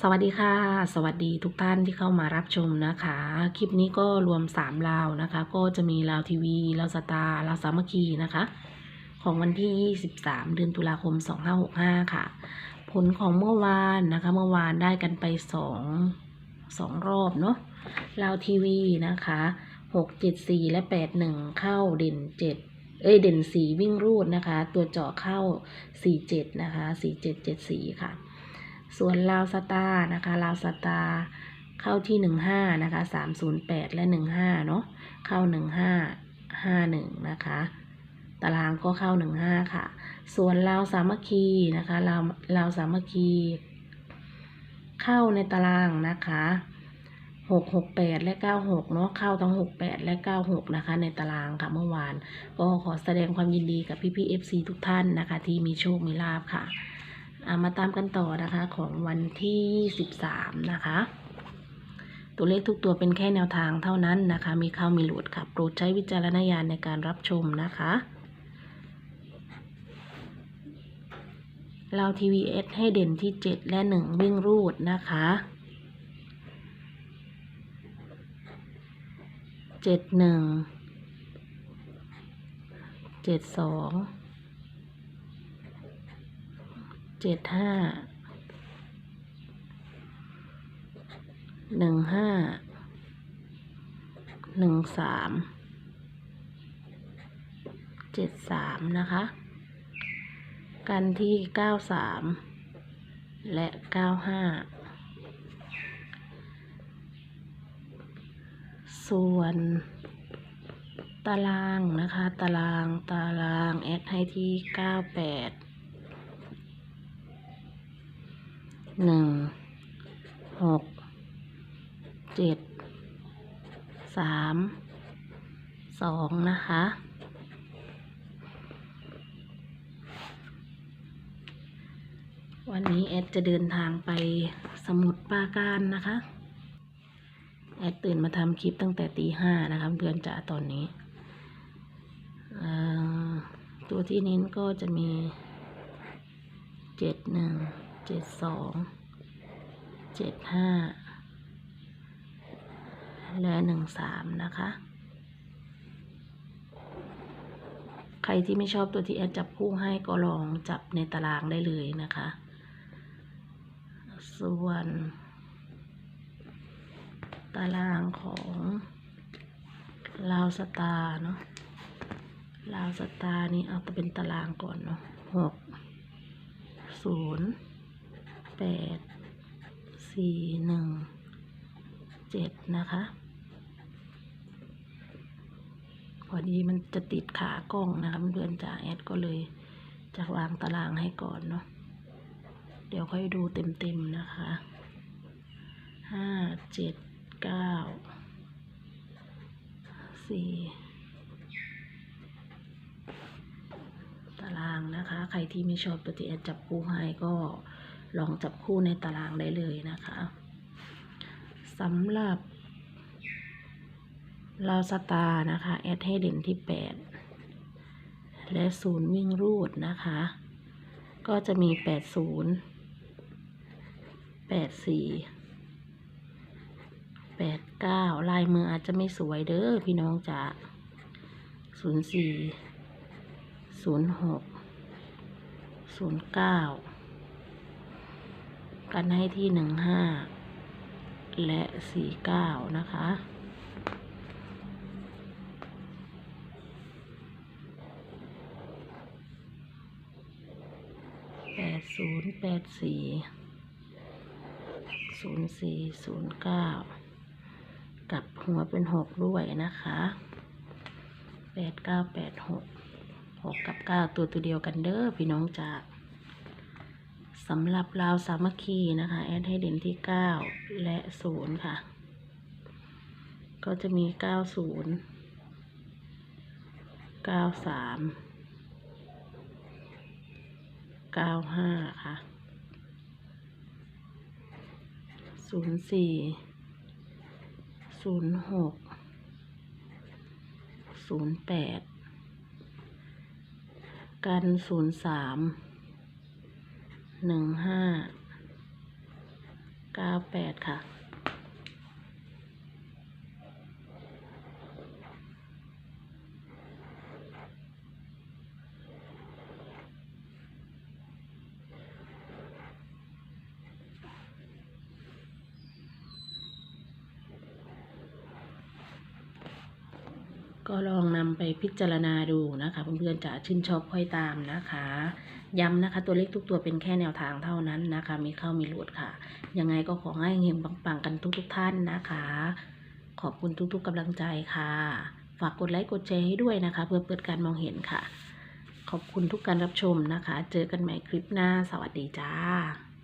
สวัสดีค่ะ สวัสดีทุกท่านที่เข้ามารับชมนะคะ คลิปนี้ก็รวม3ลาวนะคะ ก็จะมีลาวทีวีลาวสตาร์ลาวสามัคคีนะคะ ของวันที่ 23 เดือนตุลาคม 2565 ค่ะ ผลของเมื่อวานนะคะ เมื่อวานได้กันไป 2 2 รอบเนาะลาวทีวีนะคะ 6 7 4 และ 8 1 เข้าเด่น 7เอ้ยเด่น4วิ่งรูดนะคะ ตัวเจาะเข้า 4 7 นะคะ 4 7 7 4 ค่ะ ส่วนลาวสตาร์นะคะลาวสตาร์เข้าที่หนึ่งห้านะคะสามศูนย์แปดและหนึ่งห้าเนาะเข้าหนึ่งห้าห้าหนึ่งนะคะตารางก็เข้าหนึ่งห้าค่ะ ส่วนลาวสามัคคีนะคะลาวลาวสามัคคี เข้าในตารางนะคะหกหกแปดและเก้าหกเนาะเข้าทั้งหกแปดและเก้าหกนะคะ ในตารางค่ะเมื่อวาน ก็ขอแสดงความยินดีกับพี่พี่เอฟซีทุกท่านนะคะ ที่มีโชคมีลาบค่ะ มาตามกันต่อนะคะของวันที่ 13 นะคะ ตัวเลขทุกตัวเป็นแค่แนวทางเท่านั้นนะคะ มีเข้ามีหลุดค่ะ โปรดใช้วิจารณญาณในการรับชมนะคะเราทีวีเอสให้เด่นที่ 7 และ 1 วิ่งรูดนะคะเจ็ดหนึ่งเจ็ดสอง เจ็ดห้าหนึ่งห้าหนึ่งสามเจ็ดสามนะคะ กันที่เก้าสามและเก้าห้าส่วนตารางนะคะ ตารางตารางแอดให้ที่เก้าแปด หนึ่งหกเจ็ดสามสองนะคะ วันนี้แอดจะเดินทางไปสมุทรปราการนะคะ แอดตื่นมาทำคลิปตั้งแต่ตีห้านะคะเพื่อนจ๋าตอนนี้ ตัวที่เน้นก็จะมีเจ็ดหนึ่ง เจ็ดสองเจ็ดห้าและหนึ่งสามนะคะ ใครที่ไม่ชอบตัวที่แอดจับคู่ให้ก็ลองจับในตารางได้เลยนะคะ ส่วน ตารางของลาวสตาร์เนาะลาวสตาร์นี่เอาเป็นตารางก่อนเนาะหกศูนย์ แปดสี่หนึ่งเจ็ดนะคะ พอดีมันจะติดขากล้องนะคะเพื่อนจ่าแอดก็เลยจะวางตารางให้ก่อนเนาะเดี๋ยวค่อยดูเต็มๆนะคะห้าเจ็ดเก้าสี่ตารางนะคะ ใครที่ไม่ชอบตัวที่แอดจับคู่ให้ก็ ลองจับคู่ในตารางได้เลยนะคะสำหรับลาวสตาร์นะคะ แอดให้เด่นที่แปดและศูนย์วิ่งรูดนะคะ ก็จะมีแปดศูนย์แปดสี่แปดเก้าลายมืออาจจะไม่สวยเด้อพี่น้องจ๋าศูนย์สี่ศูนย์ห กันให้ที่หนึ่งห้าและสี่เก้านะคะ แปดศูนย์แปดสี่ศูนย์สี่ศูนย์เก้ากลับหัวเป็นหกด้วยนะคะแปดเก้าแปดหกหกกับเก้าตัวตัวเดียวกันเด้อพี่น้องจ๋า สำหรับราวสามัคคีนะคะ แอดให้เด่นที่ 9 และ 0 ค่ะ ก็จะมี 90 93 95 ค่ะ 04 06 08 กัน 03 หนึ่งห้าเก้าแปดค่ะ ก็ลองนำไปพิจารณาดูนะคะเพื่อนๆจะชื่นชอบค่อยตามนะคะ ย้ำนะคะตัวเลขทุกตัวเป็นแค่แนวทางเท่านั้นนะคะ มีเข้ามีหลุดค่ะ ยังไงก็ขอให้เฮงปังๆกันทุกๆท่านนะคะ ขอบคุณทุกๆกำลังใจค่ะ ฝากกดไลค์กดแชร์ให้ด้วยนะคะ เพื่อเปิดการมองเห็นค่ะ ขอบคุณทุกการรับชมนะคะ เจอกันใหม่คลิปหน้า สวัสดีจ้า